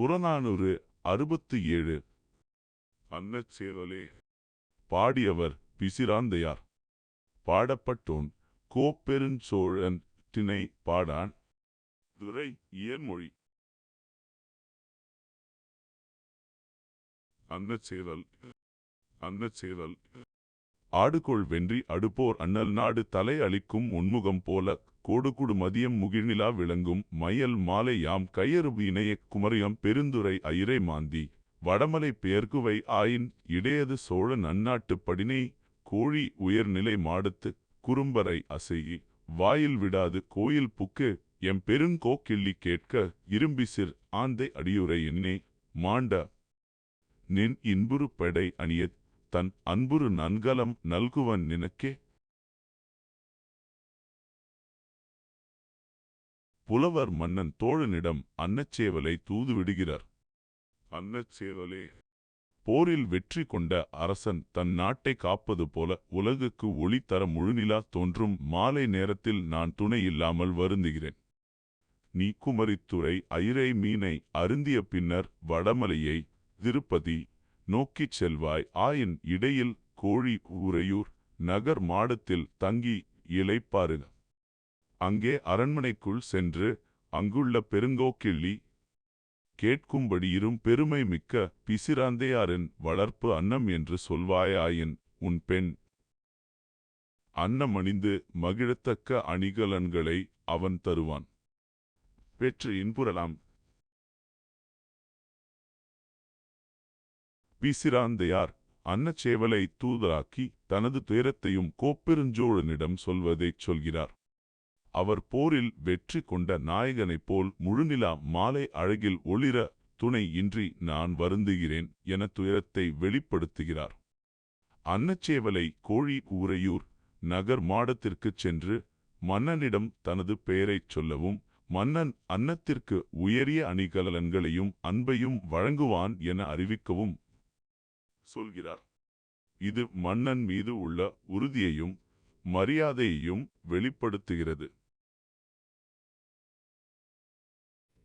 புறநானூறு அறுபத்து ஏழு. அன்னச்சேவலே பாடியவர் பிசிராந்தையார் பாடப்பட்டோன் கோப்பெருஞ்சோழன் திணை பாடான். துரை இயன்மொழி. அன்னச்சேவல் அன்னச்சேவல் ஆடுகோள் வென்றி அடுப்போர் அண்ணல் நாடு தலை அளிக்கும் உன்முகம் போல கோடுகுடு மதியம் முகிழ்நிலா விளங்கும் மயல் மாலை யாம் கையறுபு இணையக் குமரியம் பெருந்துரை அயிரை மாந்தி. வடமலை பெயர்குவை ஆயின் இடையது சோழ நன்னாட்டுப் படினை கோழி உயர்நிலை மாடத்து குறும்பரை அசையி. வாயில் விடாது கோயில் புக்கு எம் பெருங்கோக்கிள்ளி கேட்க இரும்பிசிர் ஆந்தை அடியுரை என்னே மாண்ட நின் இன்புறு பெடை அணியத் தன் அன்புறு நன்கலம் நல்குவன் நினக்கே. புலவர் மன்னன் தோழனிடம் அன்னச்சேவலை தூதுவிடுகிறார். அன்னச்சேவலே போரில் வெற்றி கொண்ட அரசன் தன் நாட்டை காப்பது போல உலகுக்கு ஒளி தர முழுநிலா தோன்றும் மாலை நேரத்தில் நான் துணை இல்லாமல் வருந்துகிறேன். நீ குமரித்துறை ஐரை மீனை அருந்திய பின்னர் வடமலையை திருப்பதி நோக்கிச் செல்வாய். ஆயின் இடையில் கோழி உறையூர் நகர் மாடத்தில் தங்கி இளைப்பாருக. அங்கே அரண்மனைக்குள் சென்று அங்குள்ள பெருங்கோக்கிள்ளி கேட்கும்படி இரும் பெருமை மிக்க பிசிராந்தையாரின் வளர்ப்பு அன்னம் என்று சொல்வாயாயின் உன் பெண். அன்னமணிந்து மகிழத்தக்க அணிகலன்களை அவன் தருவான். பெற்று இன்புறலாம். பிசிராந்தையார் அன்னச்சேவலை தூதராக்கி தனது துயரத்தையும் கோப்பெருஞ்சோழனிடம் சொல்வதைச் சொல்கிறார். அவர் போரில் வெற்றி கொண்ட நாயகனைப் போல் முழுநிலா மாலை அழகில் ஒளிர துணை இன்றி நான் வருந்துகிறேன் என துயரத்தை வெளிப்படுத்துகிறார். அன்னச்சேவலை கோழி ஊரையூர் நகர் மாடத்திற்குச் சென்று மன்னனிடம் தனது பெயரைச் சொல்லவும் மன்னன் அன்னத்திற்கு உயரிய அணிகலன்களையும் அன்பையும் வழங்குவான் என அறிவிக்கவும் சொல்கிறார். இது மன்னன் மீது உள்ள உறுதியையும் மரியாதையையும் வெளிப்படுத்துகிறது.